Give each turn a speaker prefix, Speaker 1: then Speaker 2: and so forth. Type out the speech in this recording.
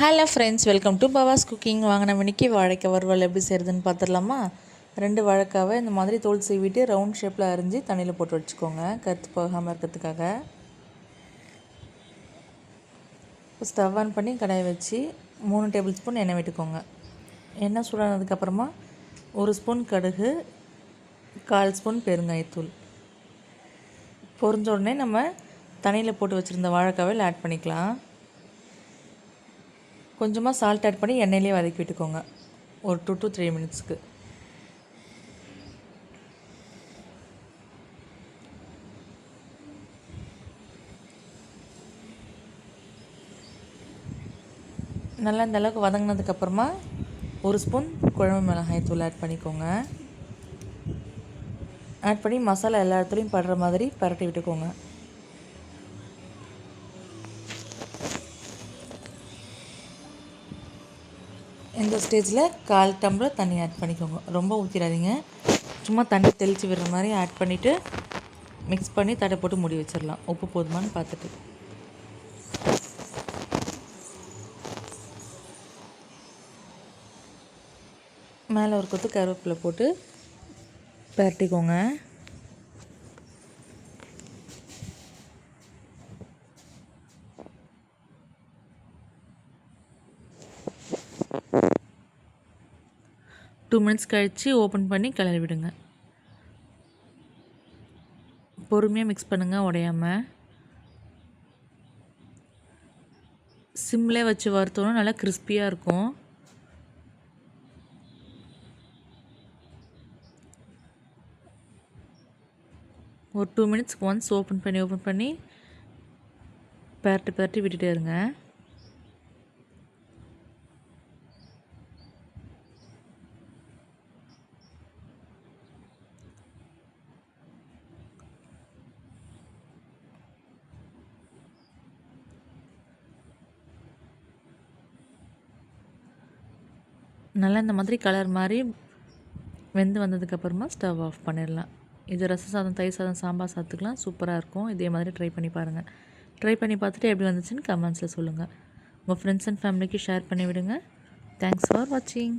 Speaker 1: Hello friends welcome to Bavas cooking. வாங்கின மணிக்கு வாழைக்க வறுவல் எப்படி செய்கிறதுன்னு பார்த்துடலாமா ரெண்டு வாழைக்காவை இந்த மாதிரி தோல் சீவிட்டு ரவுண்ட் ஷேப்பில் அரிஞ்சு தண்ணியில் போட்டு வச்சுக்கோங்க. கருத்து போகாமல் இருக்கிறதுக்காக. ஸ்டவ் ஆன் பண்ணி கடாயை வச்சு மூணு டேபிள் ஸ்பூன் எண்ணெய் விட்டுக்கோங்க. எண்ணெய் சூடானதுக்கப்புறமா ஒரு ஸ்பூன் கடுகு கால் ஸ்பூன் பெருங்காயத்தூள். பொறிஞ்ச உடனே நம்ம தண்ணியில் போட்டு வச்சுருந்த வாழைக்காவில் ஆட் பண்ணிக்கலாம். கொஞ்சமாக சால்ட் ஆட் பண்ணி எண்ணெயிலே வதக்கி விட்டுக்கோங்க. ஒரு டூ டு த்ரீ மினிட்ஸ்க்கு நல்லா இந்த அளவுக்கு வதங்கினதுக்கப்புறமா ஒரு ஸ்பூன் குழம்பு மிளகாய் தூள் ஆட் பண்ணிக்கோங்க. ஆட் பண்ணி மசாலா எல்லா இடத்துலையும் படுற மாதிரி பரட்டி விட்டுக்கோங்க. இந்த ஸ்டேஜில் கால் டம்ளர் தண்ணி ஆட் பண்ணிக்கோங்க. ரொம்ப ஊற்றிடாதீங்க சும்மா தண்ணி தெளித்து விடுற மாதிரி ஆட் பண்ணிவிட்டு மிக்ஸ் பண்ணி தடை போட்டு மூடி வச்சிடலாம். உப்பு போதுமான்னு பார்த்துட்டு. மேலே ஒரு கொத்து கருவேப்பிலை போட்டு பரட்டிக்கோங்க. டூ மினிட்ஸ் கழித்து ஓப்பன் பண்ணி கிளறி விடுங்க. பொறுமையாக மிக்ஸ் பண்ணுங்கள் உடையாமல் சிம்லே வச்சு வறுத்தோன்னா நல்லா கிறிஸ்பியாக இருக்கும். ஒரு டூ மினிட்ஸ்க்கு ஒன்ஸ் ஓப்பன் பண்ணி ஓப்பன் பண்ணி பரட்டி பரட்டி விட்டுட்டே இருங்க. நல்லா இந்த மாதிரி கலர் மாதிரி வெந்து வந்ததுக்கப்புறமா ஸ்டவ் ஆஃப் பண்ணிடலாம். இது ரச சாதம் தயிர் சாதம் சாம்பார் சாதத்துக்கெலாம் சூப்பராக இருக்கும். இதே மாதிரி ட்ரை பண்ணி பாருங்கள் ட்ரை பண்ணி பார்த்துட்டு எப்படி வந்துச்சுன்னு கமெண்ட்ஸில் சொல்லுங்கள் உங்கள் ஃப்ரெண்ட்ஸ் அண்ட் ஃபேமிலிக்கு ஷேர் பண்ணி விடுங்க தேங்க்ஸ் ஃபார் வாட்சிங்